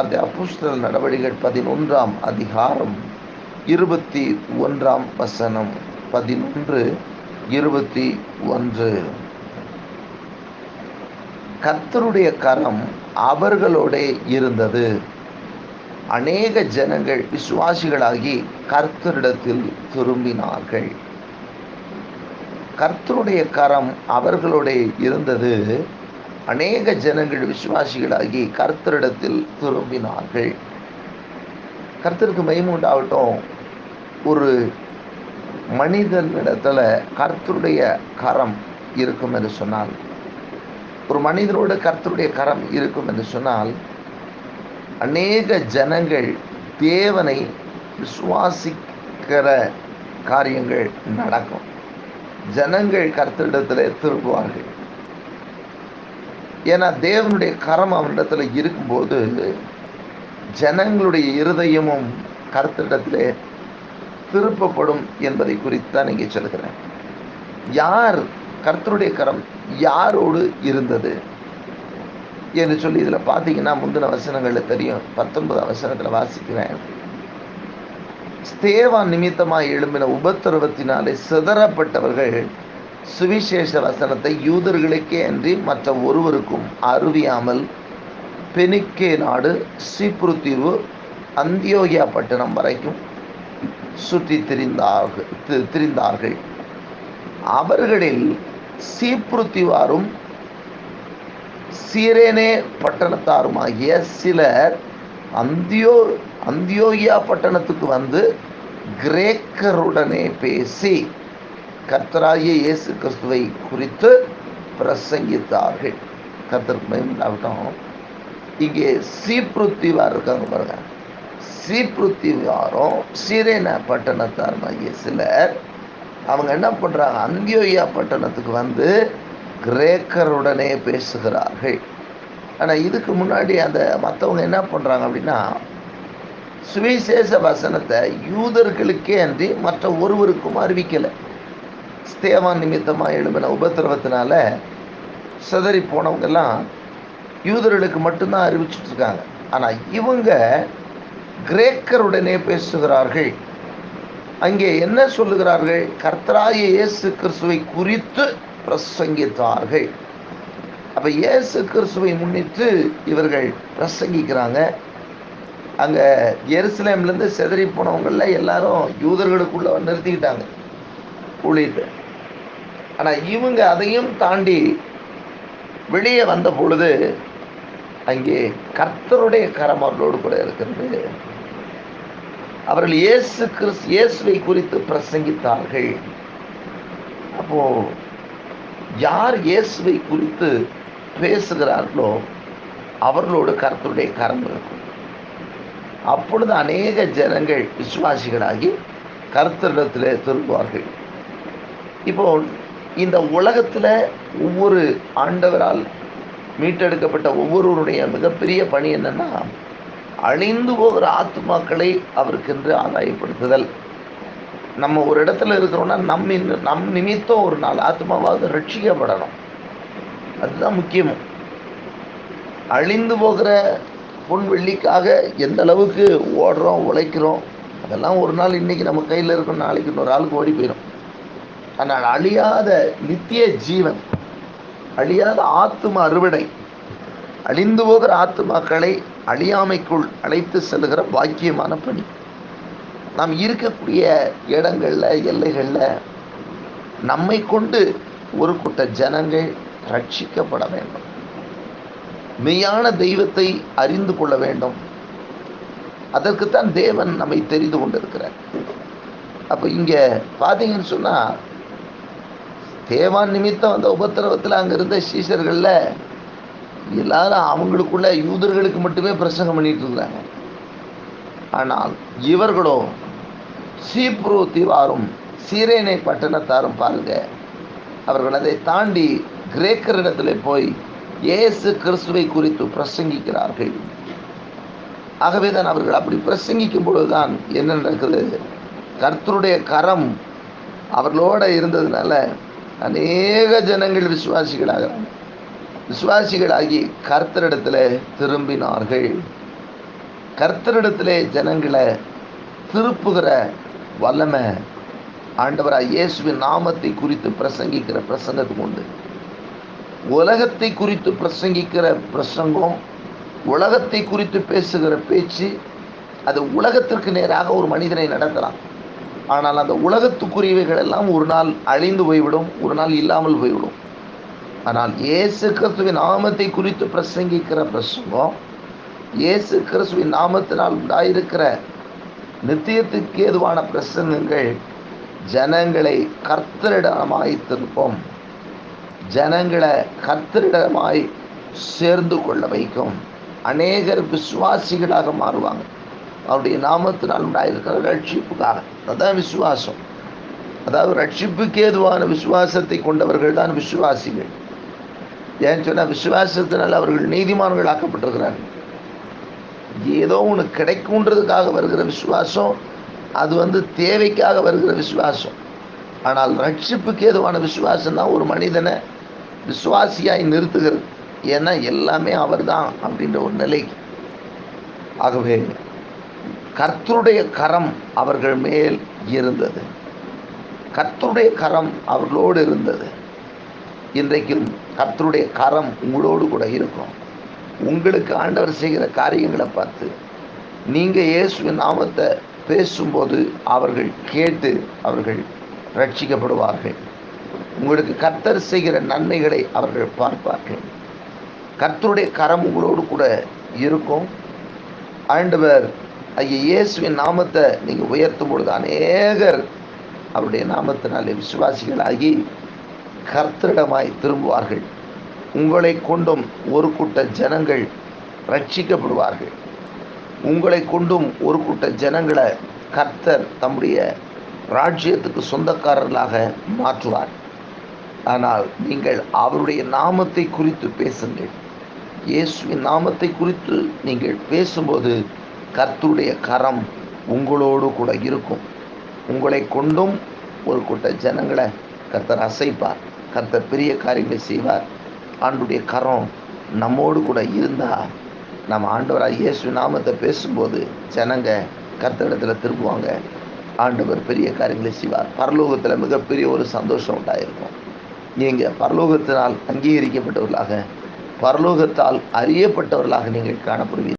அப்புஸ்தல் நடவடிக்கைகள் பதினொன்றாம் அதிகாரம் இருபத்தி ஒன்றாம் வசனம் பதினொன்று இருபத்தி ஒன்று. கர்த்தருடைய கரம் அவர்களோட இருந்தது. அநேக ஜனங்கள் விசுவாசிகளாகி கர்த்தரிடத்தில் திரும்பினார்கள். கர்த்தருடைய கரம் அவர்களோட இருந்தது. அநேக ஜனங்கள் விசுவாசிகளாகி கர்த்தரிடத்தில் திரும்பினார்கள். கர்த்தருக்கு மயிமுண்டாகட்டும் ஒரு மனிதனிடத்தில் கர்த்தருடைய கரம் இருக்கும் என்று சொன்னால் ஒரு மனிதனோட கர்த்தருடைய கரம் இருக்கும் என்று சொன்னால் அநேக ஜனங்கள் தேவனை விசுவாசிக்கிற காரியங்கள் நடக்கும். ஜனங்கள் கர்த்தரிடத்தில் திரும்புவார்கள். ஏன்னா தேவனுடைய கரம் அவனிடத்தில் இருக்கும்போது ஜனங்களுடைய இருதயமும் கருத்திடத்திலே திருப்பப்படும் என்பதை குறித்து தான் இங்கே சொல்கிறேன் யார் கர்த்தருடைய கரம் யாரோடு இருந்தது? என்று சொல்லி இதில் பார்த்தீங்கன்னா முந்தின வசனங்களில் தெரியும். பத்தொன்பது வசனத்தில் வாசிக்கிறேன். ஸ்தேவான் நிமித்தமாக எழும்பின உபத்திரவத்தினாலே சிதறப்பட்டவர்கள் சுவிசேஷ வசனத்தை யூதர்களுக்கே அன்றி மற்ற ஒருவருக்கும் அருவியாமல் பெனிக்கே நாடு சீப்புரு அந்தியோகியா பட்டணம் வரைக்கும் சுற்றி திரிந்தார்கள் திரிந்தார்கள். அவர்களில் சீப்புருத்திவாரும் சீரேனே பட்டணத்தாருமாகிய சிலர் அந்தியோ அந்தியோகியா பட்டணத்துக்கு வந்து கிரேக்கருடனே பேசி கர்த்தராகிய இயேசு கிறிஸ்துவை குறித்து பிரசங்கித்தார்கள். கர்த்தருக்கு பயன்படாகட்டும் இங்கே சீப்ருத்திவார் இருக்காங்க பாருங்க. சீப்ருத்திவாரும் சீரேன பட்டணத்தாருமாகிய சிலர் அவங்க என்ன பண்ணுறாங்க அந்தியோயா பட்டணத்துக்கு வந்து கிரேக்கருடனே பேசுகிறார்கள். ஆனால் இதுக்கு முன்னாடி அந்த மற்றவங்க என்ன பண்ணுறாங்க அப்படின்னா சுவிசேஷ வசனத்தை யூதர்களுக்கே அன்றி மற்ற ஒருவருக்கும் அறிவிக்கலை. ஸ்தேவான் நிமித்தமாக எழுப்பின உபத்திரவத்தினால சிதறி போனவங்கெல்லாம் யூதர்களுக்கு மட்டும்தான் அறிவிச்சுட்டு இருக்காங்க. ஆனால் இவங்க கிரேக்கருடனே பேசுகிறார்கள். அங்கே என்ன சொல்லுகிறார்கள்? கர்த்தராய இயேசு கிறிஸ்துவை குறித்து பிரசங்கித்தார்கள். அப்போ இயேசு கிறிஸ்துவை முன்னிட்டு இவர்கள் பிரசங்கிக்கிறாங்க. அங்கே எருசலேம்லேருந்து செதறி போனவங்களில் எல்லாரும் யூதர்களுக்குள்ளே நிறுத்திக்கிட்டாங்க. குளிர். ஆனால் இவங்க அதையும் தாண்டி வெளியே வந்த பொழுது அங்கே கர்த்தருடைய கரம் அவர்களோடு கூட இருக்கிறது. அவர்கள் இயேசு கிறிஸ் இயேசுவை குறித்து பிரசங்கித்தார்கள். அப்போ யார் இயேசுவை குறித்து பேசுகிறார்களோ அவர்களோடு கர்த்தருடைய கரம் இருக்கும். அப்பொழுது அநேக ஜனங்கள் விசுவாசிகளாகி கர்த்தரிடத்தில் திரும்புவார்கள். இப்போ இந்த உலகத்தில் ஒவ்வொரு ஆண்டவரால் மீட்டெடுக்கப்பட்ட ஒவ்வொருவருடைய மிகப்பெரிய பணி என்னென்னா அழிந்து போகிற ஆத்மாக்களை அவருக்கென்று ஆதாயப்படுத்துதல். நம்ம ஒரு இடத்துல இருக்கிறோம்னா நம் நம் நிமித்தம் ஒரு நாள் ஆத்மாவாவது ரட்சிக்கப்படணும். அதுதான் முக்கியம். அழிந்து போகிற பொன் வெள்ளிக்காக எந்த அளவுக்கு ஓடுறோம் உழைக்கிறோம் அதெல்லாம் ஒரு நாள் இன்னைக்கு நம்ம கையில் இருக்கும் நாளைக்கு இன்னொரு ஆளுக்கு ஓடி போயிடும் ஆனால் அழியாத நித்திய ஜீவன் அழியாத ஆத்துமா அறுவடை அழிந்து போகிற ஆத்துமாக்களை அழியாமைக்குள் அழைத்து செல்கிற பாக்கியமான பணி. நாம் இருக்கக்கூடிய இடங்களில் எல்லைகளில் நம்மை கொண்டு ஒரு கூட்ட ஜனங்கள் ரட்சிக்கப்பட வேண்டும். மெய்யான தெய்வத்தை அறிந்து கொள்ள வேண்டும். அதற்குத்தான் தேவன் நம்மை தெரிந்து கொண்டிருக்கிறார். அப்போ இங்கே பார்த்தீங்கன்னு சொன்னால் தேவான் நிமித்தம் அந்த உபத்திரவத்தில் அங்கே இருந்த சீசர்களில் எல்லாரும் அவங்களுக்குள்ள யூதர்களுக்கு மட்டுமே பிரசங்கம் பண்ணிட்டு இருந்தாங்க. ஆனால் இவர்களோ சீப்ரு தீவாரும் சீரேனை பட்டணத்தாரும் பாருங்க. அவர்கள் அதை தாண்டி கிரேக்கரிடத்தில் போய் இயேசு கிறிஸ்துவை குறித்து பிரசங்கிக்கிறார்கள். ஆகவே தான் அவர்கள் அப்படி பிரசங்கிக்கும் பொழுதுதான் என்ன நடக்குது? கர்த்தருடைய கரம் அவர்களோட இருந்ததுனால அநேக ஜனங்கள் விசுவாசிகளாக விசுவாசிகளாகி கர்த்தரிடத்தில் திரும்பினார்கள். கர்த்தரிடத்திலே ஜனங்களை திருப்புகிற வல்லமை ஆண்டவராக இயேசுவின் நாமத்தை குறித்து பிரசங்கிக்கிற பிரசங்கத்துக்கு உண்டு. உலகத்தை குறித்து பிரசங்கிக்கிற பிரசங்கம் உலகத்தை குறித்து பேசுகிற பேச்சு அது உலகத்திற்கு நேராக ஒரு மனிதனை நடத்தலாம். ஆனால் அந்த உலகத்துக்குரியவைகள் எல்லாம் ஒரு நாள் அழிந்து போய்விடும் ஒரு நாள் இல்லாமல் போய்விடும். ஆனால் இயேசு கிறிஸ்துவின் நாமத்தை குறித்து பிரசங்கிக்கிற பிரசங்கம் இயேசு கிறிஸ்துவின் நாமத்தினால் உண்டாயிருக்கிற நித்தியத்துக்கு ஏதுவான பிரசங்கங்கள் ஜனங்களை கர்த்தரிடமாய் திருப்பம் ஜனங்களை கர்த்தரிடமாய் சேர்ந்து கொள்ள வைக்கும். அநேகர் விசுவாசிகளாக மாறுவாங்க. அவருடைய நாமத்தினால் உண்டாயிருக்கிற ரட்சிப்புக்காக. அதுதான் விசுவாசம். அதாவது ரட்சிப்புக்கு ஏதுவான விசுவாசத்தை கொண்டவர்கள் தான் விசுவாசிகள். ஏன்னு சொன்னால் விசுவாசத்தினால் அவர்கள் நீதிமான்கள் ஆக்கப்பட்டிருக்கிறார்கள். ஏதோ ஒன்று கிடைக்குன்றதுக்காக வருகிற விசுவாசம் அது வந்து தேவைக்காக வருகிற விசுவாசம். ஆனால் ரட்சிப்புக்கு ஏதுவான விசுவாசம் தான் ஒரு மனிதனை விசுவாசியாய் நிறுத்துகிறது. ஏன்னா எல்லாமே அவர்தான் அப்படின்ற ஒரு நிலைக்கு ஆகவே கர்த்தருடைய கரம் அவர்கள் மேல் இருந்தது. கர்த்தருடைய கரம் அவர்களோடு இருந்தது. இன்றைக்கும் கர்த்தருடைய கரம் உங்களோடு கூட இருக்கும். உங்களுக்கு ஆண்டவர் செய்கிற காரியங்களை பார்த்து நீங்கள் இயேசுவின் நாமத்தை பேசும்போது அவர்கள் கேட்டு அவர்கள் ரட்சிக்கப்படுவார்கள் உங்களுக்கு கர்த்தர் செய்கிற நன்மைகளை அவர்கள் பார்ப்பார்கள். கர்த்தருடைய கரம் உங்களோடு கூட இருக்கும். ஆண்டவர் ஐயா இயேசுவின் நாமத்தை நீங்கள் உயர்த்தும் பொழுது அநேகர் அவருடைய நாமத்தினாலே விசுவாசிகளாகி கர்த்தரிடமாய் திரும்புவார்கள். உங்களை கொண்டும் ஒரு கூட்ட ஜனங்கள் ரட்சிக்கப்படுவார்கள் உங்களை கொண்டும் ஒரு கூட்ட ஜனங்களை கர்த்தர் தம்முடைய ராஜ்யத்துக்கு சொந்தக்காரர்களாக மாற்றுவார். ஆனால் நீங்கள் அவருடைய நாமத்தை குறித்து பேசுங்கள். இயேசுவின் நாமத்தை குறித்து நீங்கள் பேசும்போது கர்த்தருடைய கரம் உங்களோடு கூட இருக்கும். உங்களை கொண்டும் ஒரு கூட்ட ஜனங்களை கர்த்தர் அசைப்பார். கர்த்தர் பெரிய காரியங்களை செய்வார். ஆண்டுடைய கரம் நம்மோடு கூட இருந்தால் நம்ம ஆண்டவராக இயேசு நாமத்தை பேசும்போது ஜனங்க கர்த்தரிடத்தில் திரும்புவாங்க. ஆண்டவர் பெரிய காரியங்களை செய்வார். பரலோகத்தில் மிகப்பெரிய ஒரு சந்தோஷம் உண்டாயிருக்கும். நீங்கள் பரலோகத்தினால் அங்கீகரிக்கப்பட்டவர்களாக பரலோகத்தால் அறியப்பட்டவர்களாக நீங்கள் காணப்படுவீர்கள்.